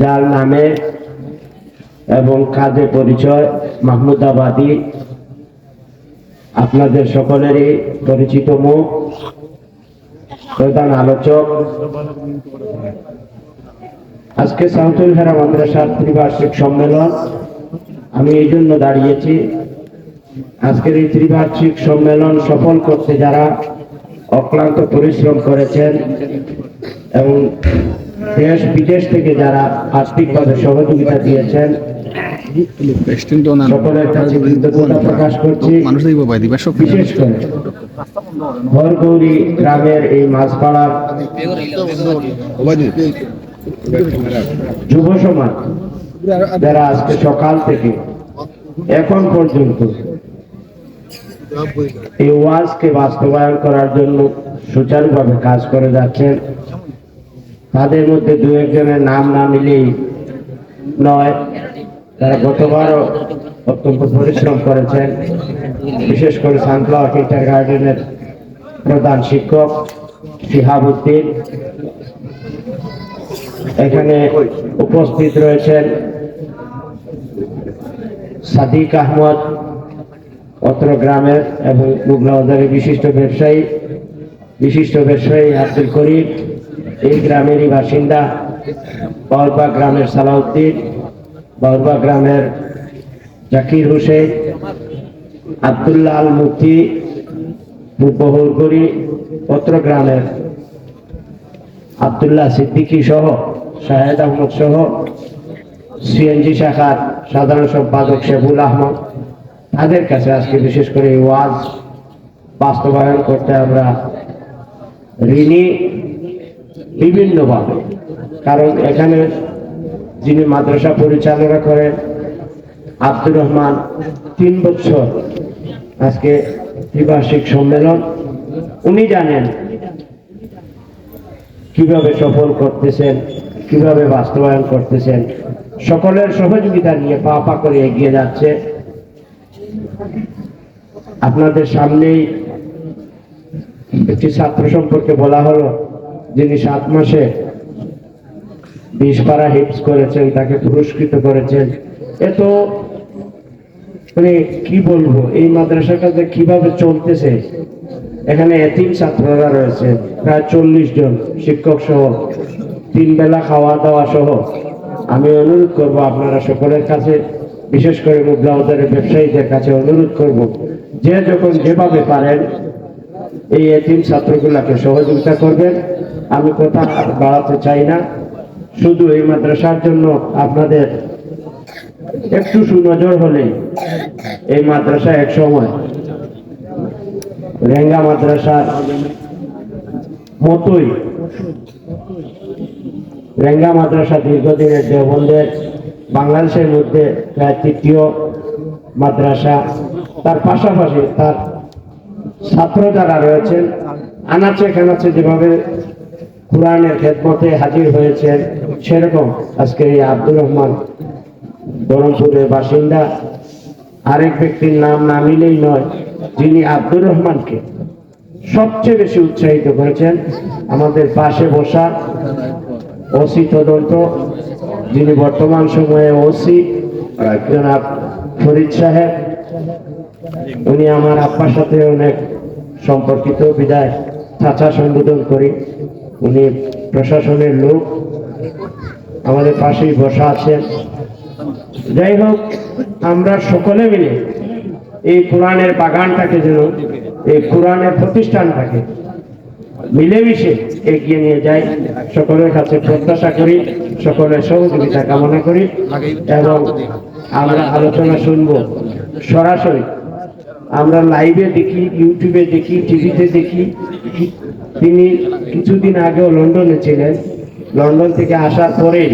যার নামে এবং কাজে পরিচয় মাহমুদাবাদী আপনাদের সকলেরই পরিচিত মুখ। প্রধান আলোচক। আজকে সাউথুল হেরা মাদ্রাসার ত্রিবার্ষিক সম্মেলন। আমি এই জন্য দাঁড়িয়েছি। আজকের এই ত্রিবার্ষিক সম্মেলন সফল করতে যারা অক্লান্ত পরিশ্রম করেছেন এবং দেশ বিদেশ থেকে যারা আর্থিকভাবে সহযোগিতা দিয়েছেন সকলের কাছে কৃতজ্ঞতা প্রকাশ করছি। বিশেষ করে গ্রামের এই মাছপাড়ার যুব সমাজ যারা আজকে সকাল থেকে এখন পর্যন্ত এই ওয়াজকে বাস্তবায়ন করার জন্য সুচারুভাবে কাজ করে যাচ্ছেন। তাদের মধ্যে দু একজনের নাম না নিলেই নয়, তারা গতবারও অত্যন্ত পরিশ্রম করেছেন। বিশেষ করে সানফ্লাওয়ার কিন্টার গার্ডেনের প্রধান শিক্ষক শিহাবুদ্দিন। এখানে উপস্থিত রয়েছেন সাদিক আহমদ অত্র গ্রামের এবং মুগলাবাজারের বিশিষ্ট ব্যবসায়ী বিশিষ্ট ব্যবসায়ী আব্দুল করিম, এই গ্রামেরই বাসিন্দা বাউরবা গ্রামের সালাউদ্দিন বাউরবা গ্রামের জাকির হোসেন, আবদুল্লাহ আল মুফতি বহুরগড়ি অত্র গ্রামের আবদুল্লাহ সিদ্দিকী সহ, শাহেদ আহমদ সহ, সিএনজি শাখার সাধারণ সম্পাদক শেবুল আহমদ তাদের কাছে আজকে বিশেষ করে ওয়াজ বাস্তবায়ন করতে আমরা ঋণী বিভিন্নভাবে। কারণ এখানে যিনি মাদ্রাসা পরিচালনা করেন, আব্দুর রহমান, তিন বছর আজকে ত্রিবার্ষিক সম্মেলন। উনি জানেন কীভাবে সফল করতেছেন, কীভাবে বাস্তবায়ন করতেছেন। সকলের সহযোগিতা নিয়ে পা পা করে এগিয়ে যাচ্ছে। আপনাদের সামনেই একটি ছাত্র সম্পর্কে বলা হলো, যিনি সাত মাসে বিশ পারা হিপস করেছেন, তাকে পুরস্কৃত করেছেন। এত মানে কি বলব, এই মাদ্রাসাটা যে কীভাবে চলতেছে? এখানে এতিম ছাত্ররা রয়েছে, প্রায় চল্লিশ জন শিক্ষক সহ, তিন বেলা খাওয়া দাওয়া সহ। আমি অনুরোধ করব আপনারা সকলের কাছে বিশেষ করে মুদ্রাউদারের ব্যবসায়ীদের কাছে অনুরোধ করব, যে যখন যেভাবে পারেন, এই এতিম ছাত্রগুলাকে সহযোগিতা করবেন। আমি কথা বাড়াতে চাই না। শুধু এই মাদ্রাসার জন্য আপনাদের একটু সুনজর হলে এই মাদ্রাসা এক সময় রেঙ্গা মাদ্রাসার মতোই রেঙ্গা মাদ্রাসা দীর্ঘদিনের দেওবন্দের বাংলাদেশের মধ্যে প্রায় তৃতীয় মাদ্রাসা। তার পাশাপাশি তার ছাত্র যারা রয়েছেন, আনাচে কানাচে যেভাবে কোরআনের খেদমতে হাজির হয়েছেন, সেরকম আজকে এই আব্দুর রহমান বরমপুরের বাসিন্দা। আরেক ব্যক্তির নাম না নিলেই নয়, যিনি আব্দুর রহমানকে সবচেয়ে বেশি উৎসাহিত করেছেন। আমাদের পাশে বসা ওসি তদন্ত যিনি বর্তমান সময়ে ওসি জনাব ফরিদ সাহেব, উনি আমার আপ্পার সাথে অনেক সম্পর্কিত বিদায় চাচা সম্বোধন করি। উনি প্রশাসনের লোক, আমাদের পাশেই বসা আছেন। যাই হোক, আমরা সকলে মিলে এই কোরআনের বাগানটাকে যেন, এই কোরআনের প্রতিষ্ঠানটাকে মিলেমিশে এগিয়ে নিয়ে যাই। সকলের কাছে প্রত্যাশা করি, সকলের সহযোগিতা কামনা করি এবং আমরা আলোচনা শুনব। সরাসরি আমরা লাইভে দেখি ইউটিউবে দেখি টিভিতে দেখি। তিনি কিছুদিন আগেও লন্ডনে ছিলেন। লন্ডন থেকে আসার পরেই